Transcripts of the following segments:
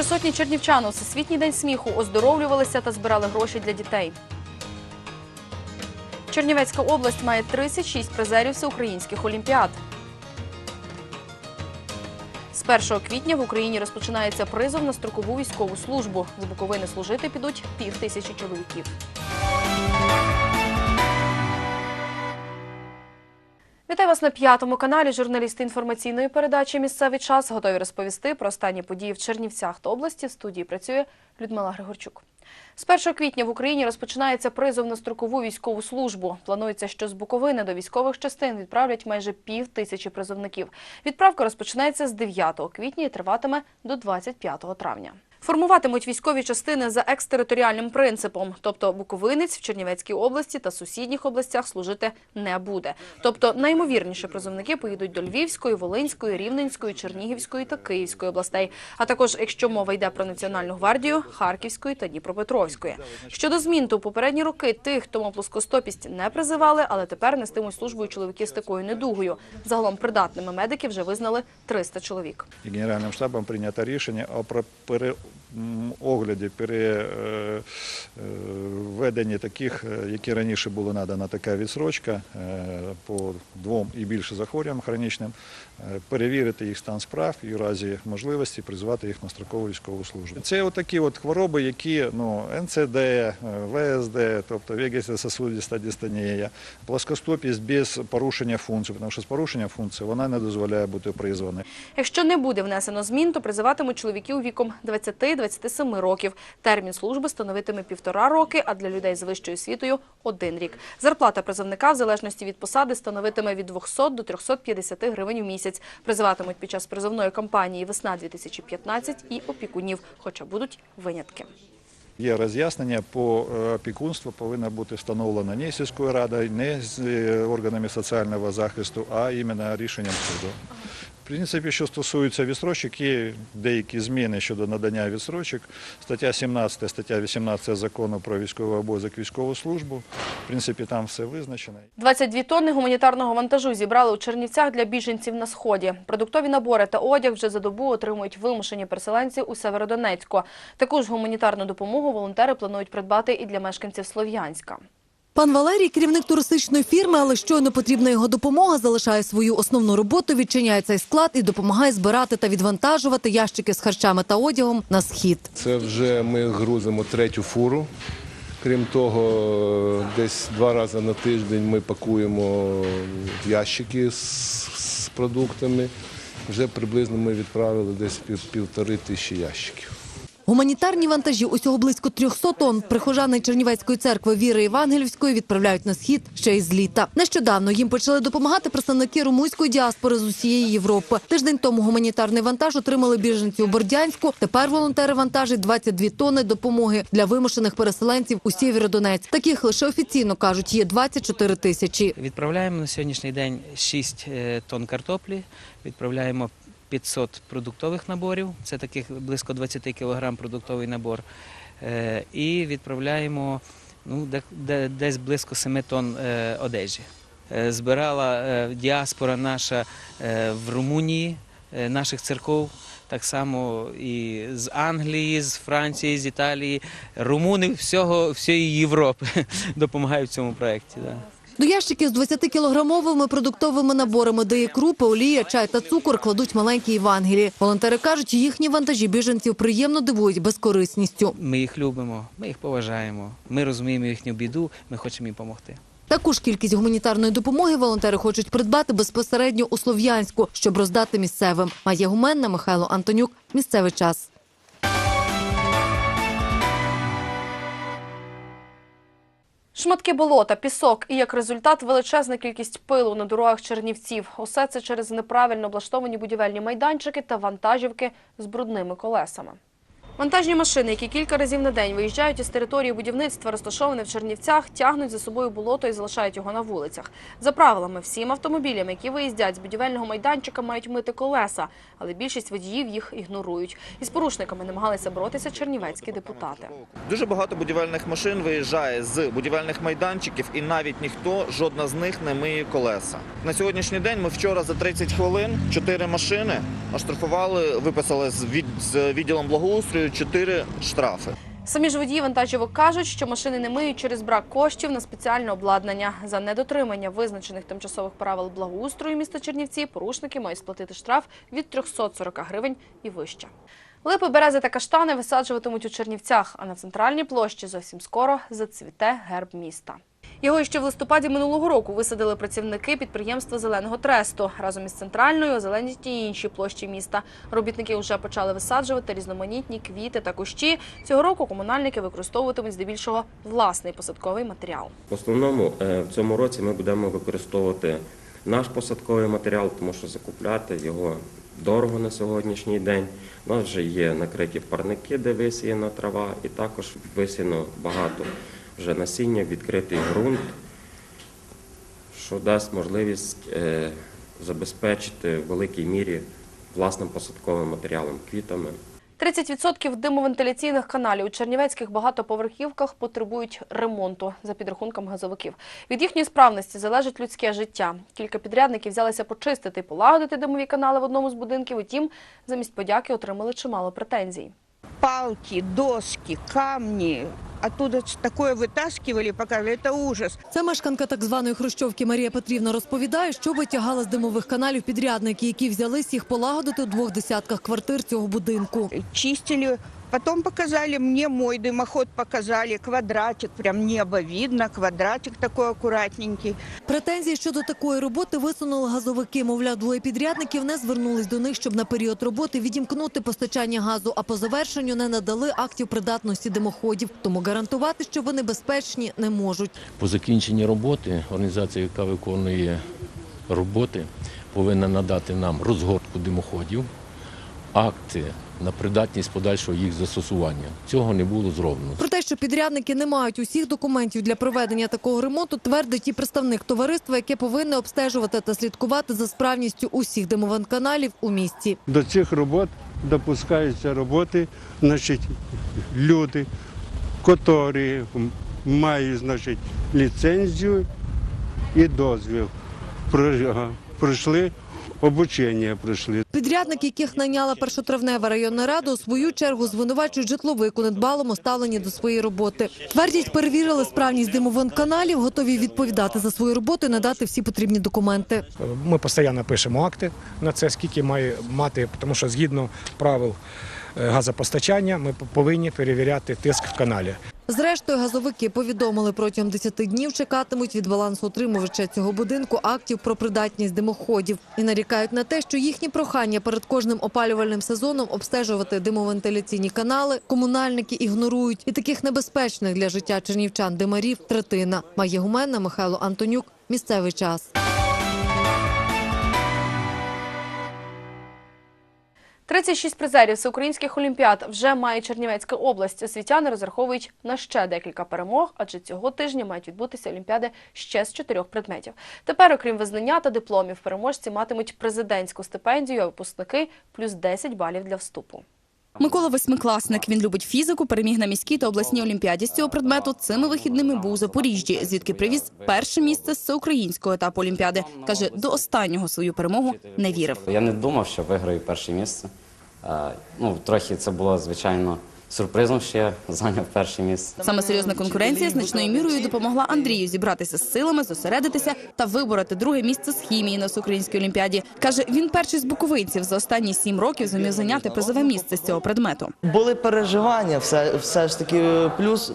Більше сотні чернівчан у Всесвітній день сміху оздоровлювалися та збирали гроші для дітей. Чернівецька область має 36 призерів всеукраїнських олімпіад. З 1 квітня в Україні розпочинається призов на строкову військову службу. З Буковини служити підуть пів тисячі чоловіків. Вас на п'ятому каналі. Журналісти інформаційної передачі Місцевий час готові розповісти про останні події в Чернівцях та області. В студії працює Людмила Григорчук. З 1 квітня в Україні розпочинається призов на строкову військову службу. Планується, що з Буковини до військових частин відправлять майже пів тисячі призовників. Відправка розпочинається з 9 квітня і триватиме до 25 травня. Формуватимуть військові частини за екстериторіальним принципом, тобто буковинець в Чернівецькій області та сусідніх областях служити не буде. Тобто наймовірніше призовники поїдуть до Львівської, Волинської, Рівненської, Чернігівської та Київської областей. А також, якщо мова йде про Національну гвардію, Харківської та Дніпропетровської. Щодо змін, то попередні роки тих, хто плоскостопість, не призивали, але тепер нестимуть службу чоловіки з такою недугою. Загалом придатними медики вже визнали 300 чоловік. Генеральним штабом прийнято рішення про- огляді переведенні таких, е, які раніше були надана така відсрочка е, по двом і більше захворюванням хронічним, е, перевірити їх стан справ і в разі можливості призвати їх на строкову військову службу. Це отакі от хвороби, які ну, НЦД, е, ВСД, тобто вегетососудиста дистонія, плоскостопість без порушення функцій, тому що з порушенням функцій вона не дозволяє бути призваною. Якщо не буде внесено змін, то призиватимуть чоловіків віком 20-27 років. Термін служби становитиме півтора роки, а для людей з вищою освітою – один рік. Зарплата призовника в залежності від посади становитиме від 200 до 350 гривень в місяць. Призиватимуть під час призовної кампанії «Весна-2015» і опікунів, хоча будуть винятки. Є роз'яснення по е, опікунству повинна бути встановлена не сільською радою, не з е, органами соціального захисту, а іменно рішенням суду. Принципі, що стосується відстрочок, є деякі зміни щодо надання відстрочок. Стаття 17, стаття 18 закону про військовий обов'язок військову службу. В принципі, там все визначено. 22 тонни гуманітарного вантажу зібрали у Чернівцях для біженців на Сході. Продуктові набори та одяг вже за добу отримують вимушені переселенці у Северодонецьку. Таку ж гуманітарну допомогу волонтери планують придбати і для мешканців Слов'янська. Пан Валерій, керівник туристичної фірми, але щойно потрібна його допомога, залишає свою основну роботу, відчиняє цей склад і допомагає збирати та відвантажувати ящики з харчами та одягом на схід. Це вже ми грузимо третю фуру. Крім того, десь два рази на тиждень ми пакуємо ящики з, з продуктами. Вже приблизно ми відправили десь пів, півтори тисячі ящиків. Гуманітарні вантажі усього близько 300 тонн прихожани Чернівецької церкви Віри Євангелівської відправляють на схід ще із літа. Нещодавно їм почали допомагати представники румунської діаспори з усієї Європи. Тиждень тому гуманітарний вантаж отримали біженці у Бордянську. Тепер волонтери вантажать 22 тонни допомоги для вимушених переселенців у Сєвєродонецьк. Таких лише офіційно кажуть є 24 тисячі. Відправляємо на сьогоднішній день 6 е, тонн картоплі, відправляємо 500 продуктових наборів, це таких близько 20 кг продуктовий набор. Е, І відправляємо ну, де- де- десь близько 7 тонн е, одежі. Е, Збирала діаспора наша в Румунії, наших церков. Так само і з Англії, з Франції, з Італії. Румуни всього, всієї Європи допомагають в цьому проєкті. Да. До ящиків з 20-кілограмовими продуктовими наборами, де є крупи, олія, чай та цукор, кладуть маленькі Євангелії. Волонтери кажуть, їхні вантажі біженців приємно дивують безкорисністю. Ми їх любимо, ми їх поважаємо. Ми розуміємо їхню біду, ми хочемо їм допомогти. Таку ж кількість гуманітарної допомоги волонтери хочуть придбати безпосередньо у Слов'янську, щоб роздати місцевим. Майя Гуменна, Михайло Антонюк. Місцевий час. Шматки болота, пісок і як результат величезна кількість пилу на дорогах Чернівців. Усе це через неправильно облаштовані будівельні майданчики та вантажівки з брудними колесами. Вантажні машини, які кілька разів на день виїжджають із території будівництва, розташоване в Чернівцях, тягнуть за собою болото і залишають його на вулицях. За правилами, всім автомобілям, які виїздять з будівельного майданчика, мають мити колеса, але більшість водіїв їх ігнорують. Із порушниками намагалися боротися чернівецькі депутати. Дуже багато будівельних машин виїжджає з будівельних майданчиків, і навіть ніхто, жодна з них не миє колеса. На сьогоднішній день ми вчора за 30 хвилин чотири машини оштрафували, виписали з відділом благоустрою чотири штрафи. Самі ж водії вантажівок кажуть, що машини не миють через брак коштів на спеціальне обладнання. За недотримання визначених тимчасових правил благоустрою міста Чернівці порушники мають сплатити штраф від 340 гривень і вище. Липи, берези та каштани висаджуватимуть у Чернівцях, а на центральній площі зовсім скоро зацвіте герб міста. Його ще в листопаді минулого року висадили працівники підприємства Зеленого Тресту. Разом із центральною озеленять і інші площі міста. Робітники вже почали висаджувати різноманітні квіти та кущі. Цього року комунальники використовуватимуть здебільшого власний посадковий матеріал. В основному е, в цьому році ми будемо використовувати наш посадковий матеріал, тому що закупляти його дорого на сьогоднішній день. У нас вже є накриті парники, де висіяна трава, і також висіяно багато вже насіння, відкритий ґрунт, що дасть можливість е, забезпечити в великій мірі власним посадковим матеріалом, квітами. 30% димовентиляційних каналів у чернівецьких багатоповерхівках потребують ремонту за підрахунками газовиків. Від їхньої справності залежить людське життя. Кілька підрядників взялися почистити і полагодити димові канали в одному з будинків. Утім, замість подяки отримали чимало претензій. палки, доски, камни Оттуда ч- такое вытаскивали, показывали. Это ужас. Це мешканка так званої Хрущовки Марія Петрівна розповідає, що витягала з димових каналів підрядники, які взялись їх полагодити у двох десятках квартир цього будинку. Чистили. Потом показали мне мой дымоход, показали квадратик, прям небо видно, квадратик такой аккуратненький. Претензії щодо такої роботи висунули газовики. Мовляв, двоє підрядників не звернулись до них, щоб на період роботи відімкнути постачання газу, а по завершенню не надали актів придатності димоходів. Тому гарантувати, що вони безпечні, не можуть. По закінченні роботи організація, яка виконує роботи, повинна надати нам розгортку димоходів, акти на придатність подальшого їх застосування. Цього не було зроблено. Про те, що підрядники не мають усіх документів для проведення такого ремонту, твердить і представник товариства, яке повинне обстежувати та слідкувати за справністю усіх димованканалів у місті. До цих робот допускаються роботи, значить, люди, які мають значить, ліцензію і дозвіл. Пройшли обучення, пройшли. Підрядники, яких найняла першотравнева районна рада, у свою чергу звинувачують житловик у недбалому ставленні до своєї роботи. Твердять, перевірили справність димованканалів, готові відповідати за свою роботу і надати всі потрібні документи. Ми постійно пишемо акти на це, скільки має мати, тому що згідно правил е, газопостачання ми повинні перевіряти тиск в каналі. Зрештою, газовики повідомили, протягом 10 днів чекатимуть від балансоутримувача цього будинку актів про придатність димоходів і нарікають на те, що їхні прохання перед кожним опалювальним сезоном обстежувати димовентиляційні канали комунальники ігнорують. І таких небезпечних для життя чернівчан димарів третина. Має гуменна Михайло Антонюк. Місцевий час. 36 призерів всеукраїнських олімпіад вже має Чернівецька область. Освітяни розраховують на ще декілька перемог, адже цього тижня мають відбутися олімпіади ще з чотирьох предметів. Тепер, окрім визнання та дипломів, переможці матимуть президентську стипендію, а випускники плюс 10 балів для вступу. Микола восьмикласник. Він любить фізику, переміг на міській та обласній олімпіаді з цього предмету. Цими вихідними був у Запоріжжі, звідки привіз перше місце з всеукраїнського етапу олімпіади. Каже, до останнього свою перемогу не вірив. Я не думав, що виграю перше місце. Ну, трохи це було, звичайно, сюрпризом, ще я зайняв перше місце. Саме серйозна конкуренція значною мірою допомогла Андрію зібратися з силами, зосередитися та вибороти друге місце з хімії на всеукраїнській олімпіаді. Каже, він перший з буковинців за останні сім років зумів зайняти призове місце з цього предмету. Були переживання, все, все ж таки. Плюс,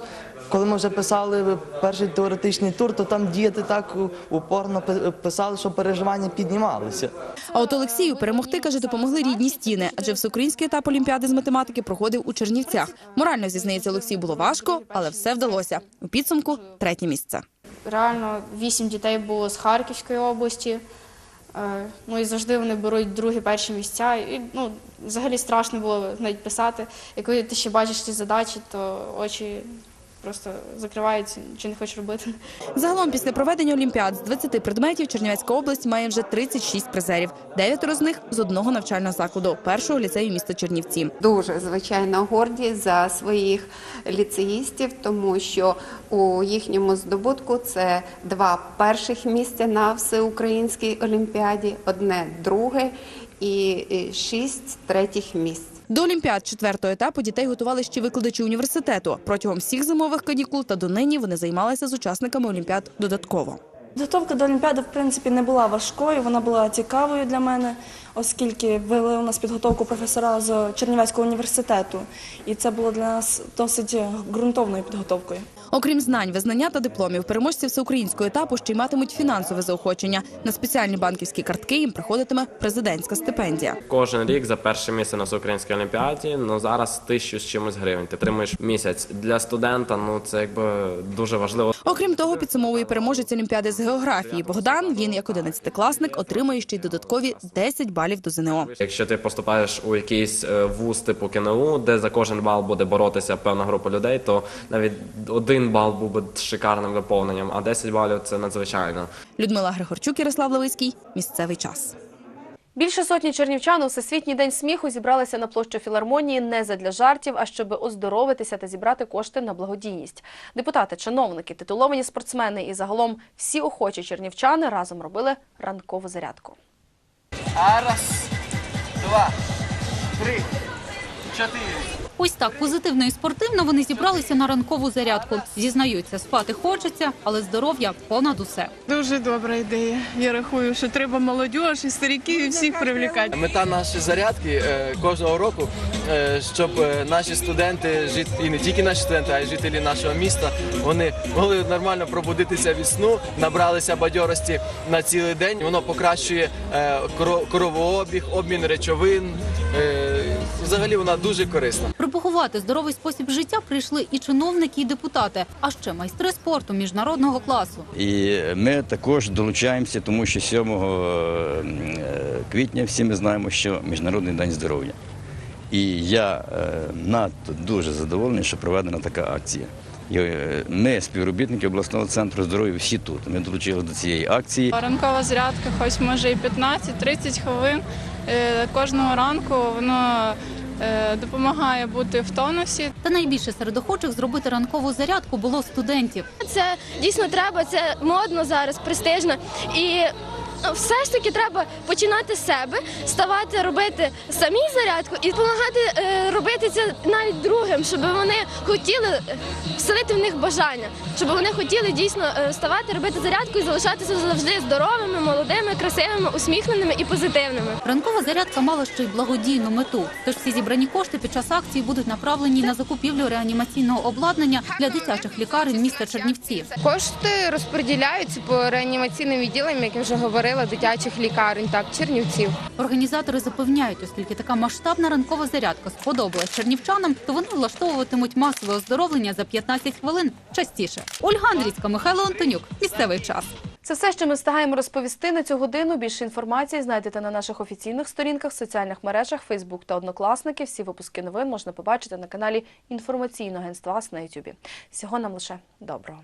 коли ми вже писали перший теоретичний тур, то там діти так упорно пи- писали, що переживання піднімалися. А от Олексію перемогти, каже, допомогли рідні стіни, адже всеукраїнський етап олімпіади з математики проходив у Чернівцях. Морально зізнається Олексій, було важко, але все вдалося. У підсумку третє місце. Реально вісім дітей було з Харківської області. Е, Ну і завжди вони беруть другі перші місця. І ну, взагалі страшно було навіть писати. І коли ти ще бачиш ці задачі, то очі просто закриваються, нічого не хочеш робити. Загалом після проведення Олімпіад з 20 предметів Чернівецька область має вже 36 призерів. Дев'ятеро з них з одного навчального закладу першого ліцею міста Чернівці. Дуже звичайно горді за своїх ліцеїстів, тому що у їхньому здобутку це два перших місця на всеукраїнській олімпіаді, одне друге і шість третіх місць. До Олімпіад четвертого етапу дітей готували ще викладачі університету. Протягом всіх зимових канікул та донині вони займалися з учасниками Олімпіад додатково. Підготовка до Олімпіади, в принципі, не була важкою, вона була цікавою для мене, оскільки вели у нас підготовку професора з Чернівецького університету. І це було для нас досить ґрунтовною підготовкою. Окрім знань, визнання та дипломів, переможці всеукраїнського етапу ще й матимуть фінансове заохочення. На спеціальні банківські картки їм приходитиме президентська стипендія. Кожен рік за перше місце на всеукраїнській олімпіаді, ну зараз тисячу з чимось гривень. Ти отримуєш місяць для студента. Ну це якби дуже важливо. Окрім того, підсумовує переможець Олімпіади з географії Богдан. Він, як 11-класник, отримує ще й додаткові 10 балів до ЗНО. Якщо ти поступаєш у якийсь е, вуз типу КНУ, де за кожен бал буде боротися певна група людей, то навіть один бал був би шикарним доповненням, а 10 балів це надзвичайно. Людмила Григорчук, Ярослав Левицький. Місцевий час. Більше сотні чернівчан у Всесвітній день сміху зібралися на площу філармонії не задля жартів, а щоб оздоровитися та зібрати кошти на благодійність. Депутати, чиновники, титуловані спортсмени і загалом всі охочі чернівчани разом робили ранкову зарядку. А раз, два, три, чотири. Ось так позитивно і спортивно вони зібралися на ранкову зарядку. Зізнаються, спати хочеться, але здоров'я понад усе. Дуже добра ідея. Я рахую, що треба молодь і стариків і всіх привлікати. Мета нашої зарядки е, кожного року, е, щоб е, наші студенти, і не тільки наші студенти, а й жителі нашого міста, вони могли нормально пробудитися від сну, набралися бадьорості на цілий день. Воно покращує кровообіг, обмін речовин. Е, Взагалі вона дуже корисна. Пропагувати здоровий спосіб життя прийшли і чиновники, і депутати, а ще майстри спорту міжнародного класу. І ми також долучаємося, тому що 7 е, квітня всі ми знаємо, що Міжнародний день здоров'я. І я е, надто дуже задоволений, що проведена така акція. Е, Ми, співробітники обласного центру здоров'я, всі тут. Ми долучили до цієї акції. Ранкова зарядка, хоч може і 15-30 хвилин е, кожного ранку, воно е, допомагає бути в тонусі. Та найбільше серед охочих зробити ранкову зарядку було студентів. Це дійсно треба, це модно зараз, престижно. І все ж таки треба починати з себе, ставати робити самі зарядку і допомагати е, робити це навіть другим, щоб вони хотіли е, вселити в них бажання, щоб вони хотіли дійсно е, вставати, робити зарядку і залишатися завжди здоровими, молодими, красивими, усміхненими і позитивними. Ранкова зарядка мала ще й благодійну мету. Тож всі зібрані кошти під час акції будуть направлені на закупівлю реанімаційного обладнання для дитячих лікарень міста Чернівці. Кошти розподіляються по реанімаційним відділам, як я вже говорила, дитячих лікарень, так, чернівців. Організатори запевняють, оскільки така масштабна ранкова зарядка сподобалась чернівчанам, то вони влаштовуватимуть масове оздоровлення за 15 хвилин частіше. Ольга Андрійська, Михайло Антонюк. Місцевий час. Це все, що ми встигаємо розповісти на цю годину. Більше інформації знайдете на наших офіційних сторінках, соціальних мережах, Фейсбук та Однокласники. Всі випуски новин можна побачити на каналі інформаційного агентства на Ютубі. Всього нам лише доброго.